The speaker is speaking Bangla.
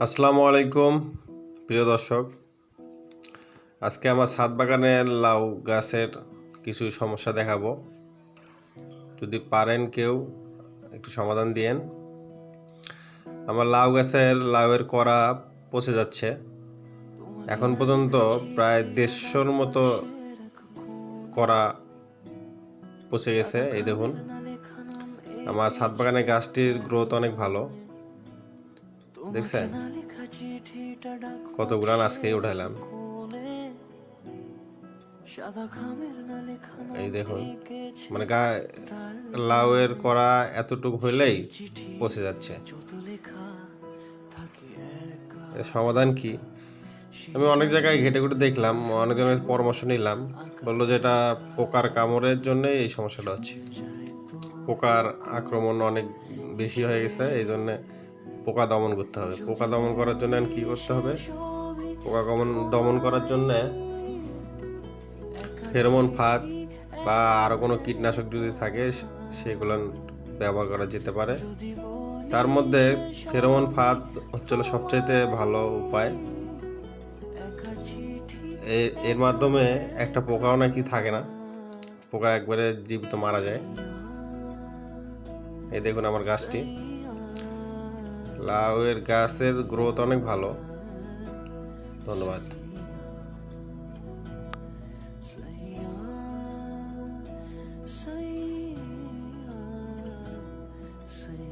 আসসালামু আলাইকুম, প্রিয় দর্শক। আজকে আমার ছাদ বাগানের লাউ গাছের কিছু সমস্যা দেখাবো। যদি পারেন কেউ একটু সমাধান দিয়েন। আমার লাউ গাছের, লাউয়ের করা পচে যাচ্ছে। এখন পর্যন্ত প্রায় দেড়শোর মতো করা পচে গেছে, এই দেখুন। আমার ছাদ বাগানের গাছটির গ্রোথ অনেক ভালো। দেখছেন? কতগুলো আজকেই উঠাইলাম। এই দেখুন মানে গা, লাউয়ের করা এতটুকু হইলেই পচে যাচ্ছে। সমাধান কি? আমি অনেক জায়গায় ঘেটে ঘুটে দেখলাম, অনেকজনের পরামর্শ নিলাম, বলল যে এটা পোকার কামড়ের জন্য এই সমস্যাটা হচ্ছে। পোকার আক্রমণ অনেক বেশি হয়ে গেছে, এই জন্যে পোকা দমন করতে হবে। পোকা দমন করার জন্য কি করতে হবে? পোকা দমন দমন করার জন্য ফেরোমন ফাঁদ বা আরও কোনো কীটনাশক যদি থাকে, সেগুলো ব্যবহার করা যেতে পারে। তার মধ্যে ফেরোমন ফাঁদ হচ্ছিল সবচাইতে ভালো উপায়। এর এর মাধ্যমে একটা পোকাও নাকি থাকে না। পোকা একবারে জীবিত মারা যায়। এই দেখুন আমার গাছটি। লাউ এর গাছের গ্রোথ অনেক ভালো। ধন্যবাদ। Say ah, ah,